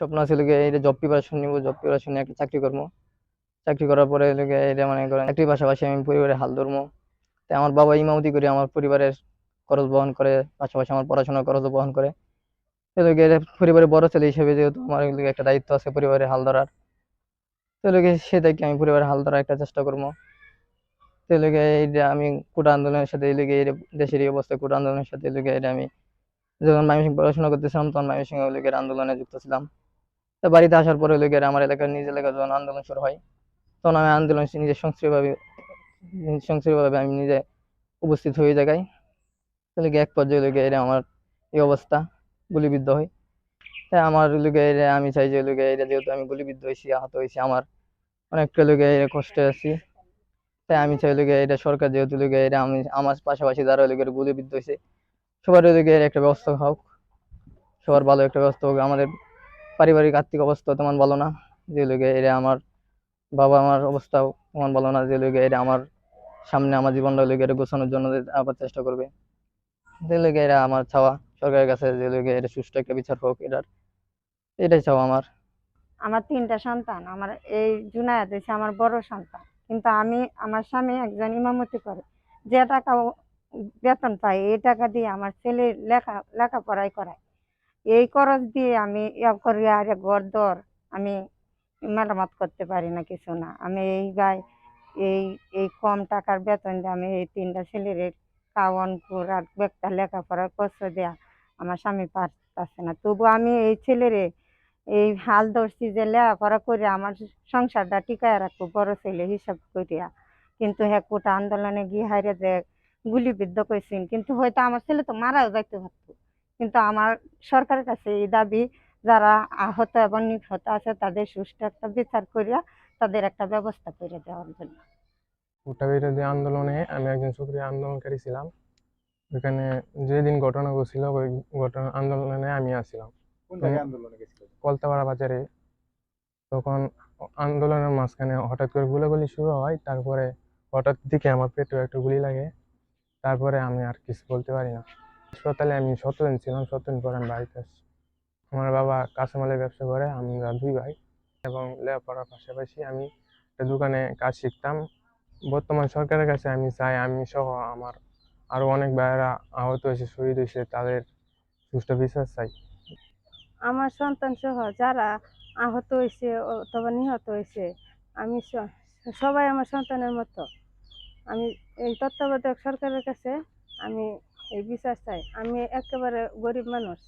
স্বপ্ন ছিল গিয়ে এই জব প্রিপারেশন নিব জব প্রিপারেশন একটা চাকরি করব। চাকরি করার পরে গিয়ে এটা মনে করেন চাকরির পাশাপাশি আমি পরিবারের হাল ধরবো। তাই আমার বাবা ইমামতি করে আমার পরিবারের খরচ বহন করে, পাশাপাশি আমার পড়াশোনার খরচ বহন করে। এগুলো গিয়ে পরিবারের বড় ছেলে হিসেবে যেহেতু আমার একটা দায়িত্ব আছে পরিবারের হাল ধরার। তো সে দায়িত্বে আমি পরিবারের হাল ধরার একটা চেষ্টা করব। এই যে আমি কোটা আন্দোলনের সাথে এই দেশের এই অবস্থায় কোটা আন্দোলনের সাথে এগুলো এটা আমি যখন ময়মনসিংহ পড়াশোনা করতেছিলাম, তখন এগুলো গিয়ে আন্দোলনে যুক্ত ছিলাম। তো বাড়িতে আসার পরে গিয়ে আমার এলাকার নিজ এলাকার যখন আন্দোলন শুরু হয়, তখন আমি আন্দোলন নিজে সক্রিয়ভাবে সক্রিয়ভাবে আমি নিজে উপস্থিত হয়ে জায়গায়। তাহলে এক পর্যায়ে লোকে এটা আমার এই অবস্থা, গুলিবিদ্ধ হয় তাই আমার লোকে এটা আমি চাই যে লোকে এটা যেহেতু আমি গুলিবিদ্ধ হয়েছি আহত হয়েছি আমার অনেকটা লোকে এটা কষ্টে আছি। তাই আমি চাই লোকে এটা সরকার যেহেতু লোকে এটা আমি, আমার পাশাপাশি যারা লোকের গুলিবিদ্ধ হয়েছে সবার লোকে এর একটা ব্যবস্থা হোক, সবার ভালো একটা ব্যবস্থা হোক, আমাদের পারিবারিক আর্থিক অবস্থা তেমন ভালো না, যে লোকে এটা আমার বাবা আমার অবস্থাও তেমন ভালো না, যে লোকে এটা আমার সামনে আমার জীবনটা লোকে এটা গোছানোর জন্য আবার চেষ্টা করবে। যে লোকে এটা আমার চাওয়া সরকারের কাছে, যে লোকে এটা সুষ্ঠু একটা বিচার হোক, এটার, এটাই চাওয়া আমার। আমার তিনটা সন্তান, আমার এই জুনায়েত হচ্ছে আমার বড় সন্তান, কিন্তু আমি, আমার স্বামী একজন ইমামতি করে, যে টাকা বেতন পাই এই টাকা দিয়ে আমার ছেলে লেখা, লেখাপড়াই করায়। এই খরচ দিয়ে আমি করি আর ঘর দর আমি মেরামত করতে পারি না কিছু না। আমি এই গাই, এই এই কম টাকার বেতন দিয়ে আমি এই তিনটা ছেলের খাওয়ান আর একটা লেখাপড়ার কষ্ট দেয়া আমার স্বামী পারতেছে না। তবু আমি এই ছেলেরে এই হাল ধরছি যে লেখাপড়া করে আমার সংসারটা টিকায় রাখব, বড় ছেলে হিসাব করিয়া। কিন্তু হ্যাঁ কোটা আন্দোলনে গিয়ে হাইরে যে গুলিবিদ্ধ করেছেন কিন্তু হয়তো আমার ছেলে তো মারাও যাইতে পারতো। কিন্তু আমার সরকারের কাছে এই দাবি যারা আহত এবং নিহত আছে তাদের সুষ্ঠু একটা বিচার করিয়া তাদের একটা ব্যবস্থা করে দেওয়ার জন্য। বিরোধী আন্দোলনে আমি একজন সক্রিয় আন্দোলনকারী ছিলাম। ওইখানে যেদিন ঘটনা ঘটছিল ওই ঘটনা আন্দোলনে আমি আসছিলাম কলতাপাড়া বাজারে। তখন আন্দোলনের মাঝখানে হঠাৎ করে গুলাগুলি শুরু হয় তারপরে হঠাৎ দিকে আমার পেটে একটা গুলি লাগে। তারপরে আমি আর কিছু বলতে পারি না। হাসপাতালে আমি সতেরো ছিলাম, সতেরো দিন পরে আমি বাড়িতে আসছি। আমার বাবা কাঁচামালের ব্যবসা করে আমরা দুই ভাই। এবং লেখাপড়ার পাশাপাশি আমি একটা দোকানে কাজ শিখতাম। বর্তমান সরকারের কাছে আমি চাই, আমি সহ আমার আরও অনেক ভাইয়েরা আহত হয়েছে, শহীদ হয়েছে, তাদের সুষ্ঠু বিচার চাই। আমার সন্তান সহ যারা আহত হয়েছে অথবা নিহত হয়েছে, আমি সবাই আমার সন্তানের মতো। আমি এই তত্ত্বাবধায়ক সরকারের কাছে আমি এই বিচার চাই। আমি একেবারে গরিব মানুষ।